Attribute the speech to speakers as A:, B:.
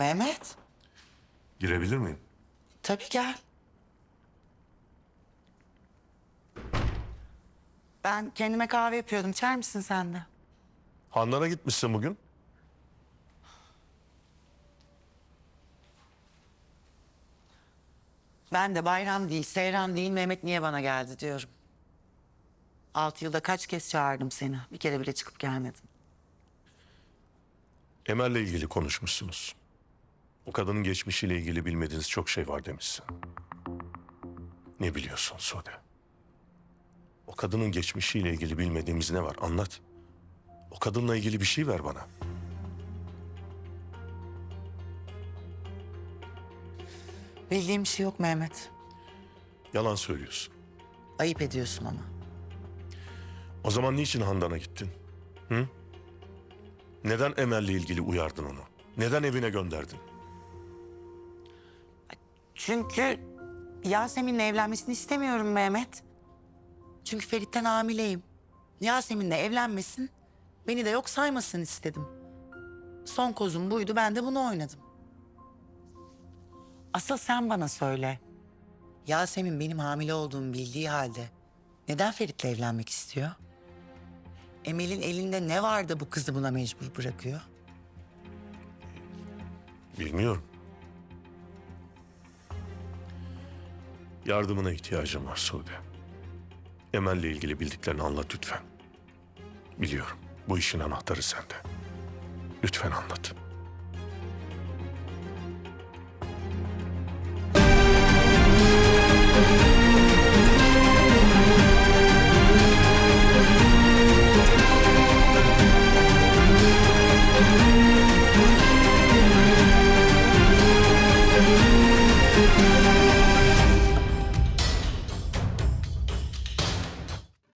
A: Mehmet,
B: Girebilir miyim?
A: tabii gel. Ben kendime kahve yapıyordum. İçer misin sen de?
B: Handan'a gitmişsin bugün.
A: Ben de bayram değil, seyran değil, Mehmet niye bana geldi diyorum. Altı yılda kaç kez çağırdım seni. Bir kere bile çıkıp gelmedin.
B: Emel'le ilgili konuşmuşsunuz. O kadının geçmişiyle ilgili bilmediğiniz çok şey var demişsin. Ne biliyorsun Sude? O kadının geçmişiyle ilgili bilmediğimiz ne var? Anlat. O kadınla ilgili bir şey ver bana.
A: Bildiğim bir şey yok Mehmet.
B: Yalan söylüyorsun.
A: Ayıp ediyorsun ama.
B: O zaman niçin Handan'a gittin? Hı? Neden Emel'le ilgili uyardın onu? Neden evine gönderdin?
A: Çünkü Yasemin'le evlenmesini istemiyorum Mehmet. Çünkü Ferit'ten hamileyim. Yasemin'le evlenmesin, beni de yok saymasın istedim. Son kozum buydu, ben de bunu oynadım. Asıl sen bana söyle. Yasemin benim hamile olduğumu bildiği halde neden Ferit'le evlenmek istiyor? Emel'in elinde ne var da bu kızı buna mecbur bırakıyor?
B: Bilmiyorum. Yardımına ihtiyacım var Sude. Emel'le ilgili bildiklerini anlat lütfen. Biliyorum bu işin anahtarı sende. Lütfen anlat.